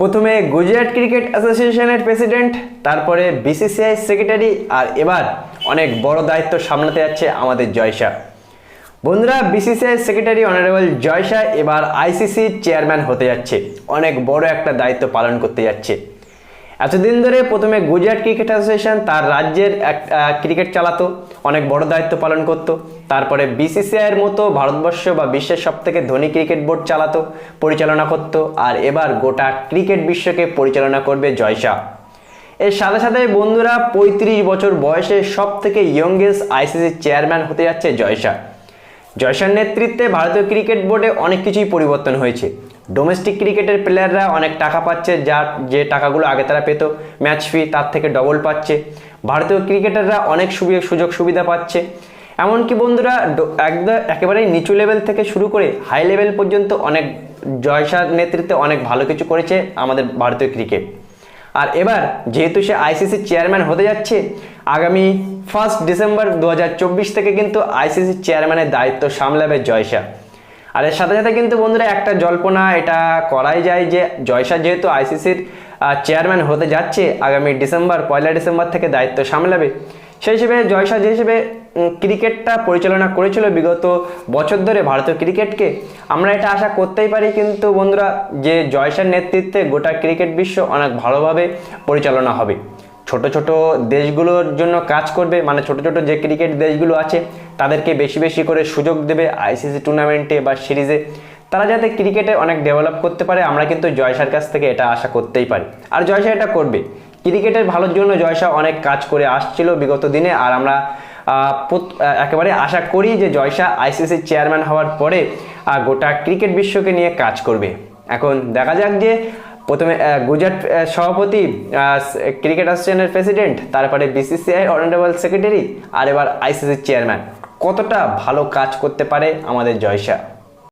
প্রথমে গুজরাট ক্রিকেট অ্যাসোসিয়েশনের প্রেসিডেন্ট, তারপরে বিসিসিআই সেক্রেটারি, আর এবার অনেক বড় দায়িত্ব সামলাতে যাচ্ছে আমাদের জয়সা বন্ধুরা, বিসিসিআই সেক্রেটারি অনারেবল জয়সা এবার আইসিসির চেয়ারম্যান হতে যাচ্ছে। অনেক বড় একটা দায়িত্ব পালন করতে যাচ্ছে। এতদিন ধরে প্রথমে গুজরাট ক্রিকেট অ্যাসোসিয়েশন তার রাজ্যের ক্রিকেট চালাতো, অনেক বড় দায়িত্ব পালন করত। তারপরে বিসিসিআইয়ের মতো ভারতবর্ষ বা বিশ্বের সব থেকে ধনী ক্রিকেট বোর্ড চালাতো, পরিচালনা করত, আর এবার গোটা ক্রিকেট বিশ্বকে পরিচালনা করবে জয়শা এর সাথে সাথে বন্ধুরা পঁয়ত্রিশ বছর বয়সে সব থেকে ইয়ংগেস্ট আইসিসি চেয়ারম্যান হতে যাচ্ছে জয়শা জয়সার নেতৃত্বে ভারতীয় ক্রিকেট বোর্ডে অনেক কিছুই পরিবর্তন হয়েছে। ডোমেস্টিক ক্রিকেটের প্লেয়াররা অনেক টাকা পাচ্ছে, যা যে টাকাগুলো আগে তারা পেত। ম্যাচ ফি তার থেকে ডবল পাচ্ছে। ভারতীয় ক্রিকেটাররা অনেক সুযোগ সুবিধা পাচ্ছে। এমনকি বন্ধুরা একদম একেবারে নিচু লেভেল থেকে শুরু করে হাই লেভেল পর্যন্ত অনেক জয়সার নেতৃত্বে অনেক ভালো কিছু করেছে আমাদের ভারতীয় ক্রিকেট। আর এবার যেহেতু সে আইসিসি চেয়ারম্যান হতে যাচ্ছে, আগামী ফার্স্ট ডিসেম্বর দু হাজার চব্বিশ থেকে কিন্তু আইসিসি চেয়ারম্যানের দায়িত্ব সামলাবে জয়সা আর এর সাথে সাথে কিন্তু বন্ধুরা একটা জল্পনা, এটা করাই যায় যে জয়সা যেহেতু আইসিসির চেয়ারম্যান হতে যাচ্ছে, আগামী ডিসেম্বর পয়লা ডিসেম্বর থেকে দায়িত্ব সামলাবে। সেই হিসেবে জয়সা যে হিসেবে ক্রিকেটটা পরিচালনা করেছিল বিগত বছর ধরে ভারতীয় ক্রিকেটকে। আমরা এটা আশা করতেই পারি কিন্তু বন্ধুরা, যে জয়সার নেতৃত্বে গোটা ক্রিকেট বিশ্ব অনেক ভালোভাবে পরিচালনা হবে। ছোট ছোট দেশগুলোর জন্য কাজ করবে মানে ছোট ছোট যে ক্রিকেট দেশগুলো আছে, তাদেরকে বেশি বেশি করে সুযোগ দেবে আইসিসি টুর্নামেন্টে বা সিরিজে। তারা যাতে ক্রিকেটে অনেক ডেভেলপ করতে পারে, আমরা কিন্তু জয়সার কাছ থেকে এটা আশা করতেই পারি। আর জয়সা এটা করবে। ক্রিকেটের ভালোর জন্য জয়সা অনেক কাজ করে আসছিল বিগত দিনে, আর আমরা একেবারে আশা করি যে জয়সা আইসিসি চেয়ারম্যান হওয়ার পরে গোটা ক্রিকেট বিশ্বকে নিয়ে কাজ করবে। এখন দেখা যাক যে প্রথমে গুজরাট সভাপতি ক্রিকেট অ্যাসোসিয়েশনের প্রেসিডেন্ট, তারপরে বিসিসিআই অনারেবল সেক্রেটারি, আর এবার আইসিসি চেয়ারম্যান। কতটা ভালো কাজ করতে পারে আমাদের জয়সা